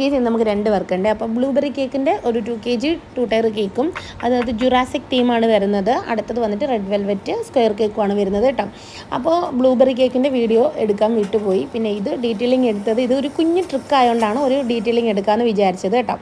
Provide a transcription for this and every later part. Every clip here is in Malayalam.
ഗേസ് ഇന്ന് നമുക്ക് രണ്ട് വർക്കുണ്ട്. അപ്പോൾ ബ്ലൂബെറി കേക്കിന്റെ ഒരു two K G two tier കേക്കും അതായത് ജുറാസിക് തീമാണ് വരുന്നത്. അടുത്തത് വന്നിട്ട് റെഡ് വെൽവെറ്റ് സ്ക്വയർ കേക്കുമാണ് വരുന്നത് കേട്ടോ. അപ്പോൾ ബ്ലൂബെറി കേക്കിന്റെ വീഡിയോ എടുക്കാൻ വിട്ടുപോയി. പിന്നെ ഇത് ഡീറ്റെയിലിംഗ് എടുത്തത് ഇത് ഒരു കുഞ്ഞ് ട്രിക്ക് ആയതുകൊണ്ടാണ് ഒരു ഡീറ്റെയിലിംഗ് എടുക്കാമെന്ന് വിചാരിച്ചത് കേട്ടോ.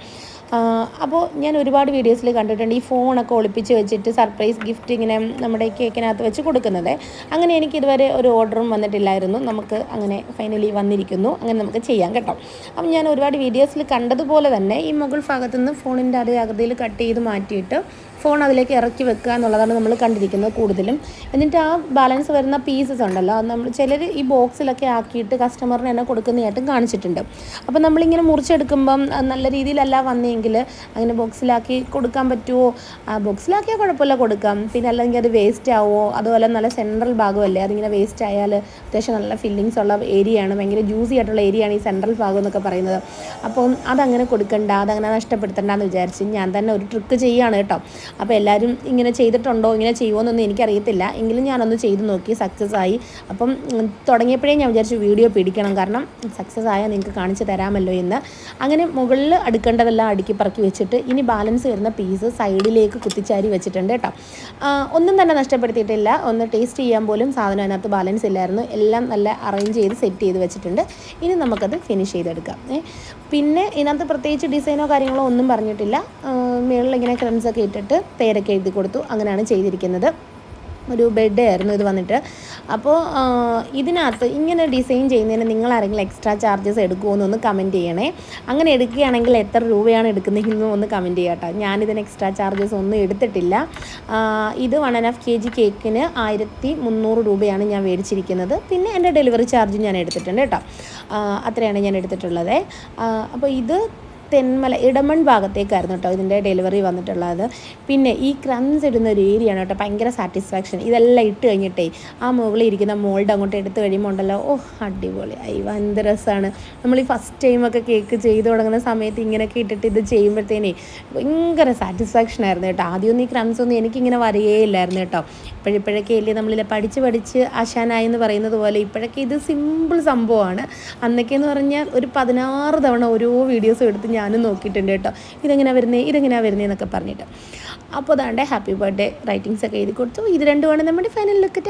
അപ്പോൾ ഞാൻ ഒരുപാട് വീഡിയോസിൽ കണ്ടിട്ടുണ്ട് ഈ ഫോണൊക്കെ ഒളിപ്പിച്ച് വെച്ചിട്ട് സർപ്രൈസ് ഗിഫ്റ്റ് ഇങ്ങനെ നമ്മുടെ കേക്കിനകത്ത് വെച്ച് കൊടുക്കുന്നത്. അങ്ങനെ എനിക്ക് ഇതുവരെ ഒരു ഓർഡറും വന്നിട്ടില്ലായിരുന്നു. നമുക്ക് അങ്ങനെ ഫൈനലി വന്നിരിക്കുന്നു. അങ്ങനെ നമുക്ക് ചെയ്യാം കേട്ടോ. അപ്പം ഞാൻ ഒരുപാട് വീഡിയോസിൽ കണ്ടതുപോലെ തന്നെ ഈ മുകൾ ഭാഗത്തുനിന്ന് ഫോണിന്റെ അതേ ആകൃതിയിൽ കട്ട് ചെയ്ത് മാറ്റിയിട്ട് ഫോൺ അതിലേക്ക് ഇറക്കി വെക്കുക എന്നുള്ളതാണ് നമ്മൾ കണ്ടിരിക്കുന്നത് കൂടുതലും. എന്നിട്ട് ആ ബാലൻസ് വരുന്ന പീസസ് ഉണ്ടല്ലോ അത് നമ്മൾ ചിലർ ഈ ബോക്സിലൊക്കെ ആക്കിയിട്ട് കസ്റ്റമറിന് തന്നെ കൊടുക്കുന്നതായിട്ടും കാണിച്ചിട്ടുണ്ട്. അപ്പോൾ നമ്മളിങ്ങനെ മുറിച്ചെടുക്കുമ്പം നല്ല രീതിയിലല്ല വന്നെങ്കിൽ അങ്ങനെ ബോക്സിലാക്കി കൊടുക്കാൻ പറ്റുമോ ആ ബോക്സിലാക്കിയാൽ കുഴപ്പമില്ല കൊടുക്കാം. പിന്നെ അല്ലെങ്കിൽ അത് വേസ്റ്റ് ആവുമോ അതുപോലെ നല്ല സെൻട്രൽ ഭാഗമല്ലേ? അതിങ്ങനെ വേസ്റ്റ് ആയാൽ അത്യാവശ്യം നല്ല ഫില്ലിങ്സ് ഉള്ള ഏരിയയാണ് ഭയങ്കര ജ്യൂസി ആയിട്ടുള്ള ഏരിയയാണ് ഈ സെൻട്രൽ ഭാഗം എന്നൊക്കെ പറയുന്നത്. അപ്പം അതങ്ങനെ കൊടുക്കണ്ട അതങ്ങനെ നഷ്ടപ്പെടുത്തണ്ടെന്ന് വിചാരിച്ച് ഞാൻ തന്നെ ഒരു ട്രിക്ക് ചെയ്യുകയാണ് കേട്ടോ. അപ്പോൾ എല്ലാവരും ഇങ്ങനെ ചെയ്തിട്ടുണ്ടോ ഇങ്ങനെ ചെയ്യുമോ എന്നൊന്നും എനിക്കറിയത്തില്ല. എങ്കിലും ഞാനൊന്ന് ചെയ്ത് നോക്കി സക്സസ് ആയി. അപ്പം തുടങ്ങിയപ്പോഴേ ഞാൻ വിചാരിച്ചു വീഡിയോ പിടിക്കണം. കാരണം സക്സസ് ആയാൽ നിങ്ങൾക്ക് കാണിച്ചു തരാമല്ലോ എന്ന്. അങ്ങനെ മുകളിൽ അടുക്കേണ്ടതെല്ലാം അടുക്കി പറക്കി വെച്ചിട്ട് ഇനി ബാലൻസ് വരുന്ന പീസ് സൈഡിലേക്ക് കുത്തിച്ചാരി വെച്ചിട്ടുണ്ട് കേട്ടോ. ഒന്നും തന്നെ നഷ്ടപ്പെടുത്തിയിട്ടില്ല. ഒന്ന് ടേസ്റ്റ് ചെയ്യാൻ പോലും സാധനം അതിനകത്ത് ബാലൻസ് ഇല്ലായിരുന്നു. എല്ലാം നല്ല അറേഞ്ച് ചെയ്ത് സെറ്റ് ചെയ്ത് വെച്ചിട്ടുണ്ട്. ഇനി നമുക്കത് ഫിനിഷ് ചെയ്തെടുക്കാം. പിന്നെ ഇതിനകത്ത് പ്രത്യേകിച്ച് ഡിസൈനോ കാര്യങ്ങളോ ഒന്നും പറഞ്ഞിട്ടില്ല. മുകളിൽ ഇങ്ങനെ ക്രംസൊക്കെ ഇട്ടിട്ട് പേരൊക്കെ എഴുതി കൊടുത്തു. അങ്ങനെയാണ് ചെയ്തിരിക്കുന്നത്. ഒരു ബെഡ് ആയിരുന്നു ഇത് വന്നിട്ട്. അപ്പോൾ ഇതിനകത്ത് ഇങ്ങനെ ഡിസൈൻ ചെയ്യുന്നതിന് നിങ്ങൾ ആരെങ്കിലും എക്സ്ട്രാ ചാർജസ് എടുക്കുമോ എന്നൊന്ന് കമന്റ് ചെയ്യണേ. അങ്ങനെ എടുക്കുകയാണെങ്കിൽ എത്ര രൂപയാണ് എടുക്കുന്നതെന്ന് ഒന്ന് കമന്റ് ചെയ്യാട്ടോ ഞാനിതിന് എക്സ്ട്രാ ചാർജസ് ഒന്നും എടുത്തിട്ടില്ല. ഇത് one and half K G കേക്കിന് ആയിരത്തി മുന്നൂറ് രൂപയാണ് ഞാൻ മേടിച്ചിരിക്കുന്നത്. പിന്നെ എന്റെ ഡെലിവറി ചാർജ് ഞാൻ എടുത്തിട്ടുണ്ട് കേട്ടോ. അത്രയാണ് ഞാൻ എടുത്തിട്ടുള്ളത്. അപ്പോൾ ഇത് തെന്മല ഇടമൺ ഭാഗത്തേക്കായിരുന്നു കേട്ടോ ഇതിന്റെ ഡെലിവറി വന്നിട്ടുള്ളത്. പിന്നെ ഈ ക്രംസ് ഇടുന്ന ഒരു ഏരിയയാണ് കേട്ടോ ഭയങ്കര സാറ്റിസ്ഫാക്ഷൻ ഇതെല്ലാം ഇട്ട് കഴിഞ്ഞിട്ടേ ആ മുകളിൽ ഇരിക്കുന്ന മോൾഡ് അങ്ങോട്ട് എടുത്ത് കഴിയുമ്പോൾ ഉണ്ടല്ലോ ഓ അടിപൊളി. അയ്യോ എന്ത് രസമാണ്. നമ്മൾ ഈ ഫസ്റ്റ് ടൈമൊക്കെ കേക്ക് ചെയ്ത് തുടങ്ങുന്ന സമയത്ത് ഇങ്ങനെയൊക്കെ ഇട്ടിട്ട് ഇത് ചെയ്യുമ്പോഴത്തേനേ ഭയങ്കര സാറ്റിസ്ഫാക്ഷൻ ആയിരുന്നു കേട്ടോ. ആദ്യമൊന്നും ഈ ക്രംസ് ഒന്നും എനിക്കിങ്ങനെ വരികയില്ലായിരുന്നു കേട്ടോ. ഇപ്പോഴിപ്പോഴൊക്കെ അല്ലേ നമ്മളിൽ പഠിച്ച് പഠിച്ച് ആശാനായി എന്ന് പറയുന്നത് പോലെ ഇപ്പോഴൊക്കെ ഇത് സിമ്പിൾ സംഭവമാണ്. അന്നൊക്കെ എന്ന് പറഞ്ഞാൽ ഒരു പതിനാറ് തവണ ഓരോ വീഡിയോസും എടുത്ത് ഞാനും നോക്കിയിട്ടുണ്ട് കേട്ടോ. ഇതെങ്ങനെയാണ് വരുന്നത് ഇതെങ്ങനെയാണ് വരുന്നത് എന്നൊക്കെ പറഞ്ഞിട്ട്. അപ്പോൾ അതാണ്ട് ഹാപ്പി ബർത്ത്ഡേ റൈറ്റിങ്സ് ഒക്കെ എഴുതി കൊടുത്തു. ഇത് രണ്ടുമാണ് നമ്മുടെ ഫൈനൽ ലുക്ക്